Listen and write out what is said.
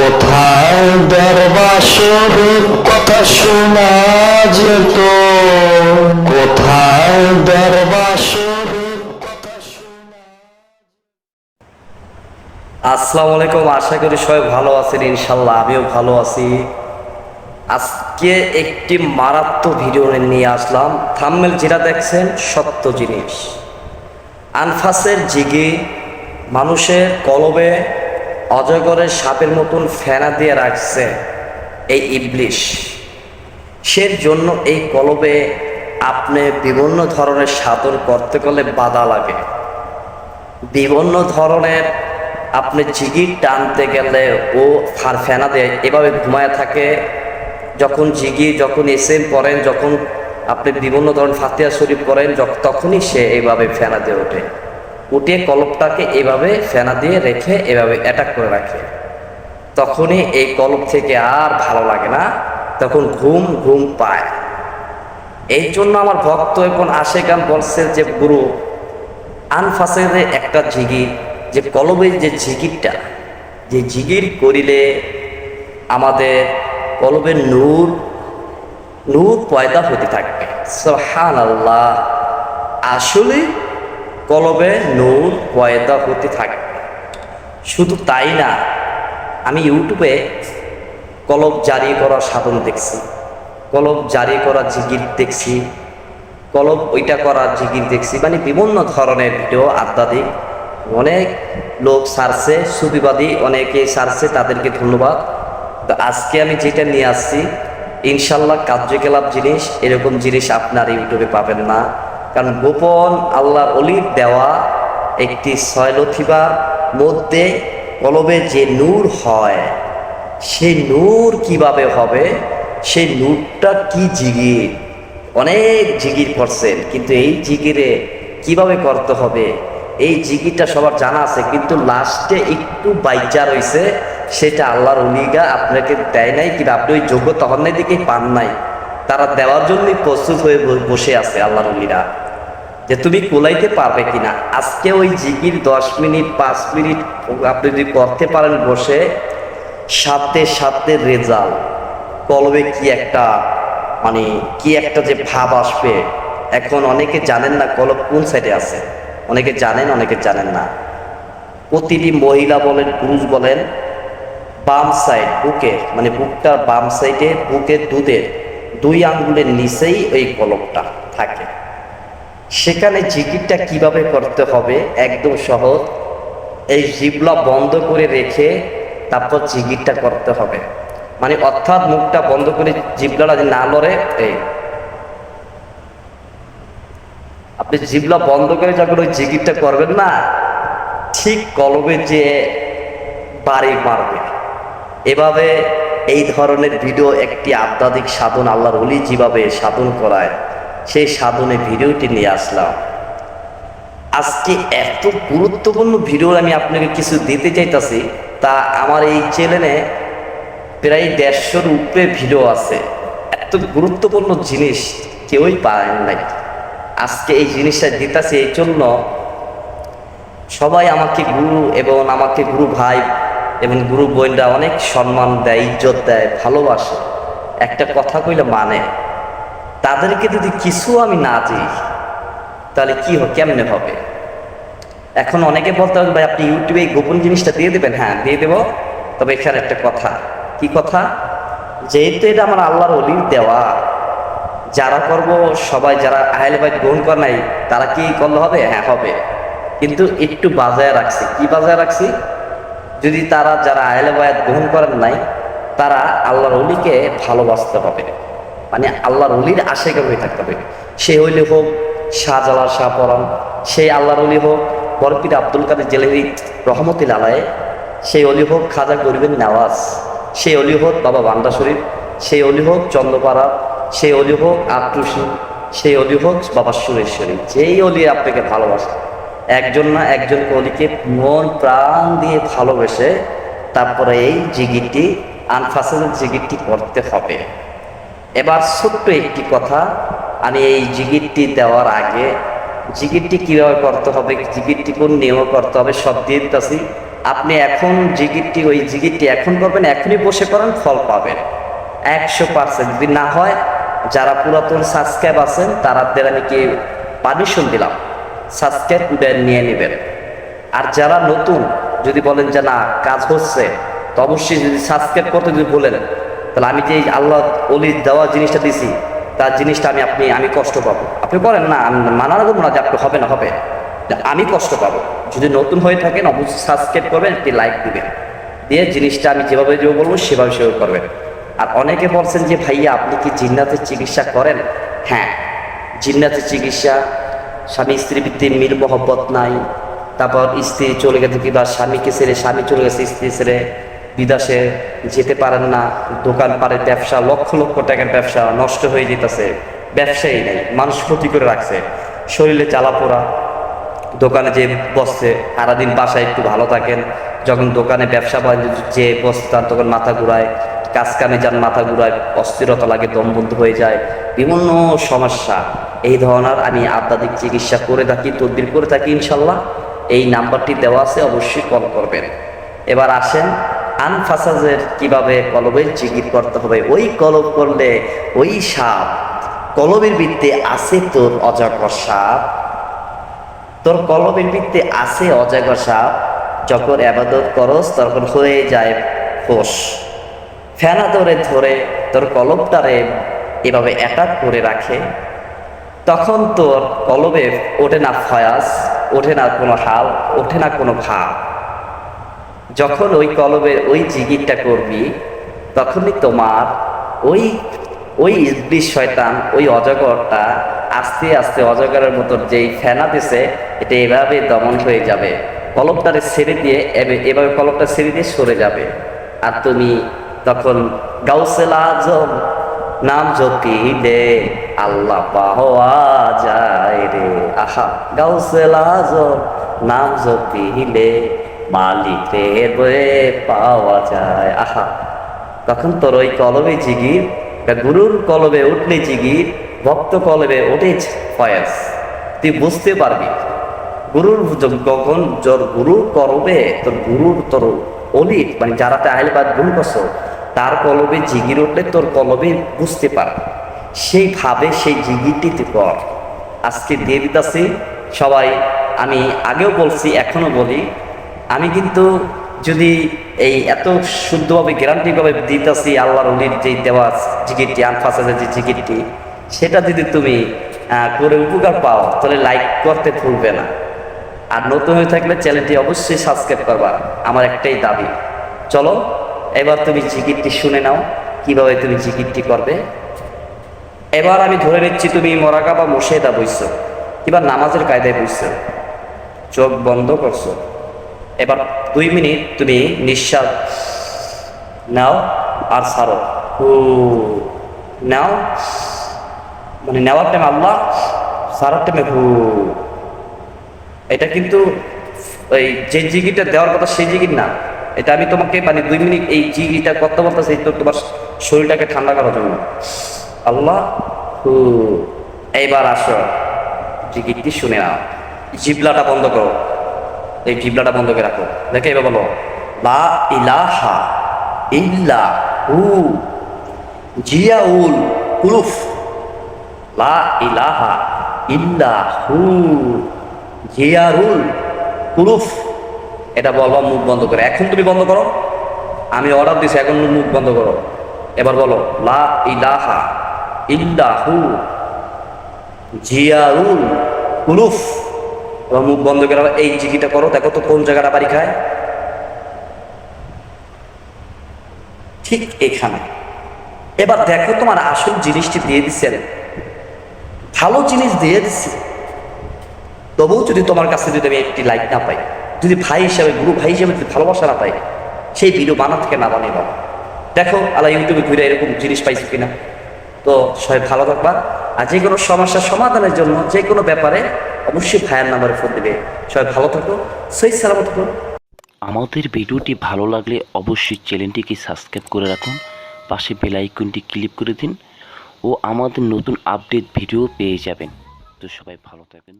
কোথায় দরবাসর কথা শোনা যেত? কোথায় দরবাসর আসসালামু আলাইকুম, আশা করি সবাই ভালো আছেন ইনশাল্লাহ আমিও ভালো আছি। আজকে একটি মারাত্মক ভিডিও নিয়ে আসলাম। থাম্মেল যেটা দেখছেন, সত্য জিনিস। আনফাসের জিগি, মানুষের কলবে অজগরের সাপের মতন ফেনা দিয়ে রাখছে এই ইবলিশ। সের জন্য এই কলবে আপনি বিভিন্ন ধরনের সাধন করতে গেলে বাধা লাগে। বিভিন্ন ধরনের আপনি জিগির টানতে গেলে ও ফার ফেনা দেয় এভাবে ঘুমায় থাকে। যখন জিগি যখন এসএম পড়েন, যখন আপনি বিভিন্ন ধরনের ফাতিয়া শরীফ করেন তখনই সে এইভাবে ফেনা দিয়ে ওঠে। উঠে কলপটাকে এভাবে ফেনা দিয়ে রেখে এভাবে অ্যাটাক করে রাখে। তখনই এই কলপ থেকে আর ভালো লাগে না। তখন ঘুম ঘুম পায়। এই জন্য আমার ভক্ত এখন আশেকান বলছে যে, গুরু, আনফাসের একটা জিগির, যে কলবের যে জিগিরটা, যে জিগির করিলে আমাদের কলবের নূর নূর পয়দা হতে থাকবে সোহান আল্লাহ আসলে কলবে নূর, পয়দা, হতে থাকে। শুধু তাই না, আমি ইউটিউবে কলব জারি করা সাধন দেখছি। কলব জারি করা জিগির দেখছি। কলব ওইটা করা জিগির দেখছি। মানে বিভিন্ন ধরনের ভিডিও, আধ্যাত্মিক। অনেক লোক সারছে, সুবিবাদী অনেকে সারছে, তাদেরকে ধন্যবাদ। তো আজকে আমি যেটা নিয়ে আসছি, ইনশাল্লাহ কার্যকলাপ জিনিস, এরকম জিনিস আপনার ইউটিউবে পাবেন না। কারণ গোপন আল্লাহর অলির দেওয়া একটি সয়লথিবার মধ্যে কলবে যে নূর হয় সেই নূর কীভাবে হবে সেই নূরটা কি জিগির? অনেক জিগির করছেন, কিন্তু এই জিগিরে কীভাবে করতে হবে? এই জিগিরটা সবার জানা আছে, কিন্তু লাস্টে একটু বাইচা রয়েছে সেটা আল্লাহর উলিগা আপনাকে দেয় নাই, কিন্তু আপনি ওই যোগ্যতা নাই দিকে পান নাই। তারা দেওয়ার জন্যই প্রস্তুত হয়ে বসে আছে আল্লাহর উলিরা যে তুমি কোলাইতে পারবে কিনা। আজকে ওই জিগির দশ মিনিট, পাঁচ মিনিট আপনি যদি করতে পারেন বসে, সাথে সাথে রেজাল্ট কলবে কি একটা মানে কি একটা যে ভাব আসবে। এখন অনেকে জানেন না কলব কোন সাইডে আছে। অনেকে জানেন অনেকে জানেন না। প্রতিটি মহিলা বলেন, পুরুষ বলেন, বাম সাইড বুকে মানে বুকটার বাম সাইডে বুকের দুধের দুই আঙ্গুলের নিচেই ওই কলবটা থাকে। সেখানে জিকিরটা কীভাবে করতে হবে? একদম সহজ। এই জিবলা বন্ধ করে রেখে তারপর জিকিরটা করতে হবে। মানে অর্থাৎ মুখটা বন্ধ করে জিবলাটা না লড়ে, এই। আপনি জিবলা বন্ধ করে যখন ওই জিকিরটা করবেন না, ঠিক কলবে যে বাড়ি মারবে। এভাবে এই ধরনের ভিডিও একটি আধ্যাত্মিক সাধন আল্লাহর অলি যেভাবে সাধন করায় সেই সাধনে ভিডিওটি নিয়ে আসলাম। আজকে এত গুরুত্বপূর্ণ ভিডিও আমি আপনাকে কিছু দিতে চাইতাছি, তা আমার এই চ্যানেলে প্রায় দেড়শোর উপরে ভিডিও আছে। এত গুরুত্বপূর্ণ জিনিস কেউই পায় নাই। আজকে এই জিনিসটা দিতেছি এই জন্য সবাই আমাকে গুরু এবং আমাকে গুরু ভাই এবং গুরু বোনরা অনেক সম্মান দেয়, ইজ্জত দেয়, ভালোবাসে। একটা কথা কইলে মানে। তাদেরকে যদি কিছু আমি না দিই, তাহলে কি হবে কেমনে হবে? এখন অনেকে বলতে হবে, ভাই, আপনি ইউটিউবে এই গোপন জিনিসটা দিয়ে দেবেন। হ্যাঁ দিয়ে দেবো। তবে এখানে একটা কথা। কি কথা? যেহেতু এটা আমার আল্লাহর অলির দেওয়া, যারা করব, সবাই যারা আহলে বাইত গ্রহণ করে নাই, তারা কি করলে হবে? হ্যাঁ হবে। কিন্তু একটু বাজায় রাখছি। কি বাজায় রাখছি? যদি তারা যারা আহলে বায়াত গ্রহণ করেন নাই, তারা আল্লাহর অলিকে ভালোবাসতে হবে। মানে আল্লাহর অলির আশেকে হয়ে থাকতে হবে। সে হইলে হোক, শাহজালাল শাহ পরান সেই আল্লাহর অলি হোক বরপির আব্দুল কাদের জেলেরি রহমতুল আলায় সেই অলি হোক খাজা গরিবের নেওয়াজ, সেই অলি হোক বাবা বান্দা শরীফ, সেই অলি হোক চন্দ্রপাড়া, সেই অলি হোক আট্টুসি, সেই অলি হোক বাবা সুরেশ্বরী, যেই অলি আপনাকে ভালোবাসে, একজন না একজন অলিকে মন প্রাণ দিয়ে ভালোবেসে তারপরে এই জিগিরটি আনফাসের জিগিরটি করতে হবে। এবার ছোট্ট একটি কথা, আমি এই জিগিরটি দেওয়ার আগে, জিগিরটি কীভাবে করতে হবে, জিগিরটি কোন নিয়ম করতে হবে, সব দিয়ে দিতেছি। আপনি এখন জিগিরটি, ওই জিগিরটি এখন করবেন, এখনই বসে করেন ফল পাবেন। একশো পার্সেন্ট। যদি না হয়, যারা পুরাতন সাবস্ক্রাইব আছেন তারা আমি কি পারমিশন দিলাম? সাবস্ক্রাইব উদয় নিয়ে নেবেন। আর যারা নতুন, যদি বলেন যে না, কাজ হচ্ছে, তো অবশ্যই যদি সাবস্ক্রাইব করতে যদি বলেন তাহলে আমি যে আল্লাহ অলি দেওয়া জিনিসটা দিছি, তার জিনিসটা আমি আপনি, আমি কষ্ট পাবো। আপনি বলেন, না, আমি মানা করব না যে আপনি হবে না হবে। আমি কষ্ট পাবো। যদি নতুন হয়ে থাকেন, অবশ্যই সাবস্ক্রাইব করবেন, একটি লাইক দিবেন। দিয়ে জিনিসটা আমি যেভাবে যে বলব, সেভাবে সেভাবে করবেন। আর অনেকে বলছেন যে, ভাইয়া, আপনি কি জিন্নাতের চিকিৎসা করেন? হ্যাঁ জিন্নাতের চিকিৎসা, স্বামী স্ত্রী ভিত্তিক মিল মহব্বত নাই। তারপর স্ত্রী চলে গেছে কিংবা স্বামীকে ছেড়ে, স্বামী চলে গেছে স্ত্রী ছেড়ে। বিদেশে যেতে পারেন না দোকান পাড়ের ব্যবসা, লক্ষ লক্ষ টাকার ব্যবসা নষ্ট হয়ে যেতেছে, ব্যবসায়ী নেই, মানুষ ক্ষতি করে রাখছে। শরীরে জ্বালা পোড়া, দোকানে যে বসছে, সারাদিন বাসায় একটু ভালো থাকেন, যখন দোকানে ব্যবসা বাণিজ্য যে বসতে তার তখন মাথা ঘুরায় কাজ কামে যান, মাথা ঘুরায়, অস্থিরতা লাগে, দম বন্ধ হয়ে যায়, বিভিন্ন সমস্যা। এই ধরনের আমি আধ্যাত্মিক চিকিৎসা করে থাকি, তদবির করে থাকি, ইনশাল্লাহ। এই নাম্বারটি দেওয়া আছে, অবশ্যই কল করবেন। এবার আসেন আনফাসাজের কীভাবে কলবের জিকির করতে হবে? ওই কলব করলে ওই সাপ কলবের বৃত্তে আছে তোর অজগর সাপ। তোর কলবের বৃত্তে আছে অজগর সাপ। যখন আবাদত করস, তখন হয়ে যায় ফোস। ফেনা ধরে ধরে তোর কলবটারে এভাবে অ্যাটাক করে রাখে। তখন তোর কলবে ওঠে না ফয়াস, ওঠে না কোনো হাল, ওঠে না কোনো ভাব। যখন ওই কলবের ওই জিগিরটা করবি, তখনই তোমার ওই ওই ইবলিশ শয়তান, ওই অজগরটা আস্তে আস্তে অজগরের মতো যেই ফেনা দিছে, এটা এভাবে দমন হয়ে যাবে। কলবটারে ছেড়ে দিয়ে এভাবে কলবটা ছেড়ে দিয়ে সরে যাবে। আর তুমি তখন গাউসেল আজম নাম জপিলে আল্লাহ পাওয়া যায় রে। আহা, গাউসেল আজম নাম জপিলে মালিকের বয়ে পাওয়া যায়। আহা, তখন তোর ওই কলবে জিগির গুরুর কলবে উঠলে জিগির, ভক্ত কলবে ওঠে ফয়াস তুই বুঝতে পারবি, গুরুর কখন তোর গুরুর করবে তোর গুরুর তোর অলিট মানে যারা তাহলে বা গুরু কস তার কলবে জিগির উঠলে তোর কলবে বুঝতে পারবে। সেইভাবে সেই জিগিরটি তুই কর আজকে দিয়ে দিতেছি সবাই, আমি আগেও বলছি এখনও বলি আমি কিন্তু যদি এই এত শুদ্ধভাবে, গ্যারান্টিভাবে দিতেছি আল্লাহর অলির যে দেওয়া জিকিরটি আনফাসাজের যে জিকিরটি সেটা যদি তুমি করে উপকার পাও, তাহলে লাইক করতে ভুলবে না। আর নতুন হয়ে থাকলে চ্যানেলটি অবশ্যই সাবস্ক্রাইব করবা। আমার একটাই দাবি। চলো, এবার তুমি জিকিরটি শুনে নাও, কীভাবে তুমি জিকিরটি করবে। এবার আমি ধরে নিচ্ছি, তুমি মরাকা বা মোশেদা বইছো, কিংবা নামাজের কায়দায় বইছো। চোখ বন্ধ করছ। এবার দুই মিনিট তুমি নিঃশ্বাস নাও আর সারো নাও। মানে নেওয়ার টাইম আল্লাহ সারার টাইমে হু। এটা কিন্তু ওই যে জিগিটা দেওয়ার কথা সেই জিগির না। এটা আমি তোমাকে মানে দুই মিনিট এই জিগিটা করতে বলতেছি তো তোমার শরীরটাকে ঠান্ডা করার জন্য। আল্লাহ, হু, এইবার আসো। জিগিরটি শুনে নাও। জিবলাটা বন্ধ করো। এই জিবলাটা বন্ধ করে রাখো। দেখে এবার বলো, লা ইলাহা ইল্লা হু জিয়াউল কুলুফ। লা ইলাহা ইল্লা হু জিয়ারুল কুলুফ। এটা বলবা মুখ বন্ধ করে। এখন তুমি বন্ধ করো। আমি অর্ডার দিছি, এখন মুখ বন্ধ করো। এবার বলো, লা ইলাহা ইল্লা হু জিয়ারুল কুলুফ। এবার মুখ বন্ধ করে এই জিকিটা করো। দেখো তো কোন জায়গাটা বাড়ি খায়। ঠিক এখানে। এবার দেখো তোমার আসল জিনিসটি দিয়ে দিচ্ছেন ভালো জিনিস দিয়ে দিচ্ছি তবুও যদি তোমার কাছে যদি আমি একটি লাইক না পাই, যদি ভাই হিসাবে, গুরু ভাই হিসাবে যদি ভালোবাসা না পাই, সেই ভিডিও বানা থেকে না বানিয়ে বাবা? দেখো, আল্লাহ ইউটিউবে ঘুরে এরকম জিনিস পাইছি কিনা। তো সবাই ভালো থাকবা। আর যে কোনো সমস্যার সমাধানের জন্য যে কোনো ব্যাপারে অবশ্যই ভাইয়ের নাম্বারে ফোন দেবে। সবাই ভালো থাকো, সহি সালামত থাকো আমাদের ভিডিওটি ভালো লাগলে অবশ্যই চ্যানেলটিকে সাবস্ক্রাইব করে রাখুন, পাশে বেল আইকনটি ক্লিক করে দিন ও আমাদের নতুন আপডেট ভিডিও পেয়ে যাবেন। তো সবাই ভালো থাকবেন